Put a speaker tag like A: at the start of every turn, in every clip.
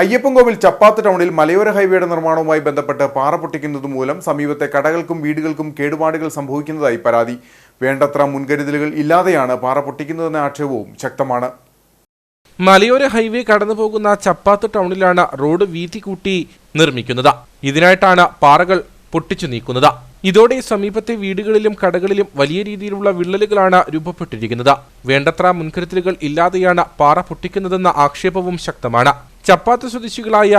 A: അയ്യപ്പൻകോവിൽ ചപ്പാത്ത് ടൗണിൽ മലയോര ഹൈവേയുടെ നിർമ്മാണവുമായി ബന്ധപ്പെട്ട് പാറ പൊട്ടിക്കുന്നത് മൂലം സമീപത്തെ കടകൾക്കും വീടുകൾക്കും കേടുപാടുകൾ സംഭവിക്കുന്നതായി പരാതി. വേണ്ടത്ര മുൻകരുതലുകൾ ഇല്ലാതെയാണ് പാറ പൊട്ടിക്കുന്നതെന്ന ആക്ഷേപവും ശക്തമാണ്.
B: മലയോര ഹൈവേ കടന്നു പോകുന്ന ചപ്പാത്ത് ടൗണിലാണ് റോഡ് വീതി കൂട്ടി നിർമ്മിക്കുന്നത്. ഇതിനായിട്ടാണ് പാറകൾ പൊട്ടിച്ചു നീക്കുന്നത്. ഇതോടെ സമീപത്തെ വീടുകളിലും കടകളിലും വലിയ രീതിയിലുള്ള വിള്ളലുകളാണ് രൂപപ്പെട്ടിരിക്കുന്നത്. വേണ്ടത്ര മുൻകരുതലുകൾ ഇല്ലാതെയാണ് പാറ പൊട്ടിക്കുന്നതെന്ന ആക്ഷേപവും ശക്തമാണ്. ചപ്പാത്ത് സ്വദേശികളായ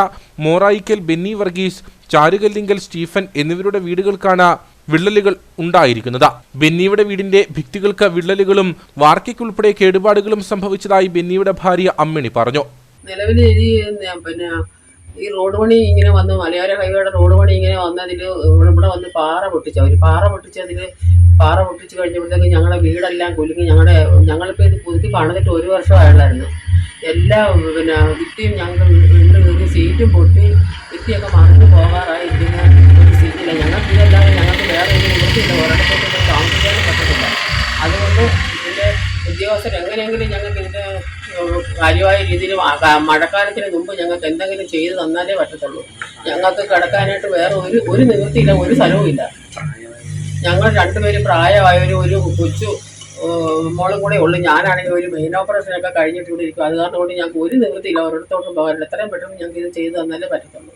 B: മോറായിക്കൽ ബെന്നി വർഗീസ് ചാരുകല്ലിങ്കൽ സ്റ്റീഫൻ എന്നിവരുടെ വീടുകൾക്കാണ് വിള്ളലുകൾ ഉണ്ടായിരിക്കുന്നത്. ബെന്നിയുടെ വീടിന്റെ ഭിത്തികൾക്ക് വിള്ളലുകളും വാർക്കയ്ക്കുൾപ്പെടെ കേടുപാടുകളും സംഭവിച്ചതായി ബെന്നിയുടെ ഭാര്യ അമ്മിണി പറഞ്ഞു.
C: നിലവിൽ പിന്നെ ഈ റോഡ് പണി ഇങ്ങനെ വന്ന് മലയോര ഹൈവേയുടെ റോഡ് പണി ഇങ്ങനെ വന്നതിൽ ഇവിടെ വന്ന് പാറ പൊട്ടിച്ചു. അവർ പാറ പൊട്ടിച്ചതിൽ പാറ പൊട്ടിച്ച് കഴിഞ്ഞപ്പോഴത്തേക്ക് ഞങ്ങളുടെ വീടെല്ലാം കുലുങ്ങി. ഞങ്ങളുടെ ഞങ്ങളിപ്പോൾ ഇത് പുതുക്കി പണിതിട്ട് ഒരു വർഷമായുള്ളായിരുന്നു. എല്ലാ പിന്നെ ഭിത്തിയും ഞങ്ങൾ വീണ്ടും വീണ്ടും സീറ്റും പൊട്ടി ഭിത്തിയൊക്കെ മറിഞ്ഞു പോകാറായി ഇരിക്കുന്ന ഒരു സീറ്റില്ല. ഞങ്ങൾക്ക് ഇതല്ലാതെ ഞങ്ങൾക്ക് വേറെ ഒരു നിവൃത്തിയില്ല. ഒരിടത്തോട്ട് താമസിക്കാനും പറ്റത്തില്ല. അതുകൊണ്ട് ഇതിന്റെ ഉദ്യോഗസ്ഥർ എങ്ങനെയെങ്കിലും ഞങ്ങൾക്ക് ഇതിന്റെ കാര്യമായ രീതിയിൽ മഴക്കാലത്തിന് മുമ്പ് ഞങ്ങൾക്ക് എന്തെങ്കിലും ചെയ്ത് തന്നാലേ പറ്റത്തുള്ളൂ. ഞങ്ങൾക്ക് കിടക്കാനായിട്ട് വേറെ ഒരു ഒരു നിവൃത്തിയില്ല ഒരു സ്ഥലവും ഇല്ല ഞങ്ങൾ രണ്ടുപേരും പ്രായമായൊരു ഒരു കൊച്ചു ഏഹ്, മോളും കൂടെ ഉള്ളു. ഞാനാണെങ്കിൽ ഒരു മെയിൻ ഓപ്പറേഷനൊക്കെ കഴിഞ്ഞിട്ട് ഇവിടെ ഇരിക്കും. അത് കാരണം കൊണ്ട് ഞങ്ങൾക്ക് ഒരു നിവൃത്തിയില്ല. ഒരിടത്തോട്ടും പോകാൻ എത്രയും പെട്ടെന്ന് ഞങ്ങൾക്ക് ഇത് ചെയ്തു തന്നാലേ പറ്റത്തുള്ളൂ.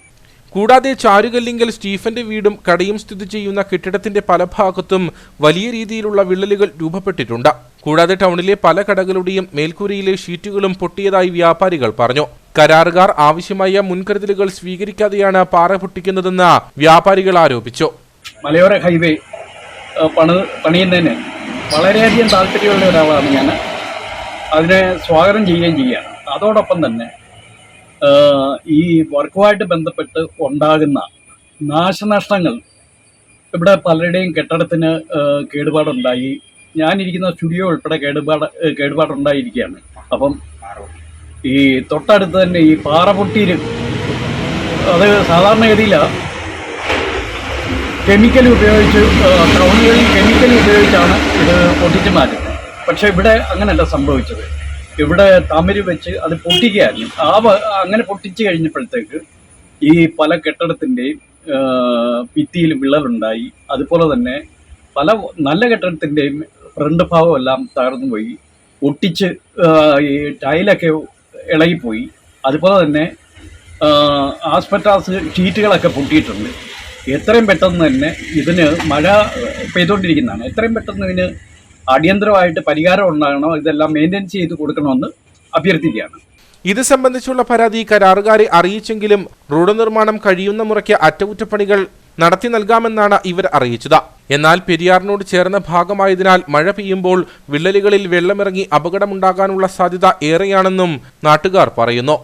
B: കൂടാതെ ചാരുകല്ലിങ്കൽ സ്റ്റീഫന്റെ വീടും കടയും സ്ഥിതി ചെയ്യുന്ന കെട്ടിടത്തിന്റെ പല ഭാഗത്തും വലിയ രീതിയിലുള്ള വിള്ളലുകൾ രൂപപ്പെട്ടിട്ടുണ്ട്. കൂടാതെ ടൗണിലെ പല കടകളുടെയും മേൽക്കൂരയിലെ ഷീറ്റുകളും പൊട്ടിയതായി വ്യാപാരികൾ പറഞ്ഞു. കരാറുകാർ ആവശ്യമായ മുൻകരുതലുകൾ സ്വീകരിക്കാതെയാണ് പാറ പൊട്ടിക്കുന്നതെന്ന് വ്യാപാരികൾ ആരോപിച്ചു.
D: മലയോര ഹൈവേ പണിയുന്നതിന് വളരെയധികം താല്പര്യമുള്ള ഒരാളാണ് ഞാൻ. അതിനെ സ്വാഗതം ചെയ്യുകയും ചെയ്യുകയാണ്. അതോടൊപ്പം തന്നെ ഈ വർക്കുമായിട്ട് ബന്ധപ്പെട്ട് ഉണ്ടാകുന്ന നാശനഷ്ടങ്ങൾ ഇവിടെ പലരുടെയും കെട്ടിടത്തിന് കേടുപാടുണ്ടായി. ഞാനിരിക്കുന്ന സ്റ്റുഡിയോ ഉൾപ്പെടെ കേടുപാട് കേടുപാടുണ്ടായിരിക്കുകയാണ്. അപ്പം ഈ തൊട്ടടുത്ത് തന്നെ ഈ പാറ പാറപൊട്ടിയിൽ അത് സാധാരണഗതിയിലാണ് കെമിക്കൽ ഉപയോഗിച്ച് ടൗണുകളിൽ കെമിക്കൽ ഉപയോഗിച്ചാണ് ഇത് പൊട്ടിച്ച് മാറ്റുന്നത്. പക്ഷേ ഇവിടെ അങ്ങനെയല്ല സംഭവിച്ചത്. ഇവിടെ തമിര് വെച്ച് അത് പൊട്ടിക്കുകയായിരുന്നു. ആ അങ്ങനെ പൊട്ടിച്ച് കഴിഞ്ഞപ്പോഴത്തേക്ക് ഈ പല കെട്ടിടത്തിന്റെയും ഭിത്തിയിൽ വിള്ളലുണ്ടായി. അതുപോലെ തന്നെ പല നല്ല കെട്ടിടത്തിന്റെയും ഫ്രണ്ട് ഭാഗം എല്ലാം തകർന്നു പോയി. ഒട്ടിച്ച് ഈ ടൈലൊക്കെ ഇളകിപ്പോയി. അതുപോലെ തന്നെ ആസ്പെറ്റാസ് ഷീറ്റുകളൊക്കെ പൊട്ടിയിട്ടുണ്ട്. എത്രയും പെട്ടെന്ന് തന്നെ ഇതിന് മഴ പെയ്തുകൊണ്ടിരിക്കുന്നതാണ്. എത്രയും പെട്ടെന്ന് ഇതിന് അടിയന്തരമായിട്ട് പരിഹാരം ഉണ്ടാകണം ഇതെല്ലാം മെയിന്റെയിൻ ചെയ്ത് കൊടുക്കണമെന്ന് അഭ്യർത്ഥിക്കുകയാണ്.
B: ഇത് സംബന്ധിച്ചുള്ള പരാതി കരാറുകാരെ അറിയിച്ചെങ്കിലും റോഡ് നിർമ്മാണം കഴിയുന്ന മുറയ്ക്ക് അറ്റകുറ്റപ്പണികൾ നടത്തി നൽകാമെന്നാണ് ഇവർ അറിയിച്ചത്. എന്നാൽ പെരിയാറിനോട് ചേർന്ന ഭാഗമായതിനാൽ മഴ പെയ്യുമ്പോൾ വിള്ളലുകളിൽ വെള്ളമിറങ്ങി അപകടമുണ്ടാകാനുള്ള സാധ്യത ഏറെയാണെന്നും നാട്ടുകാർ പറയുന്നു.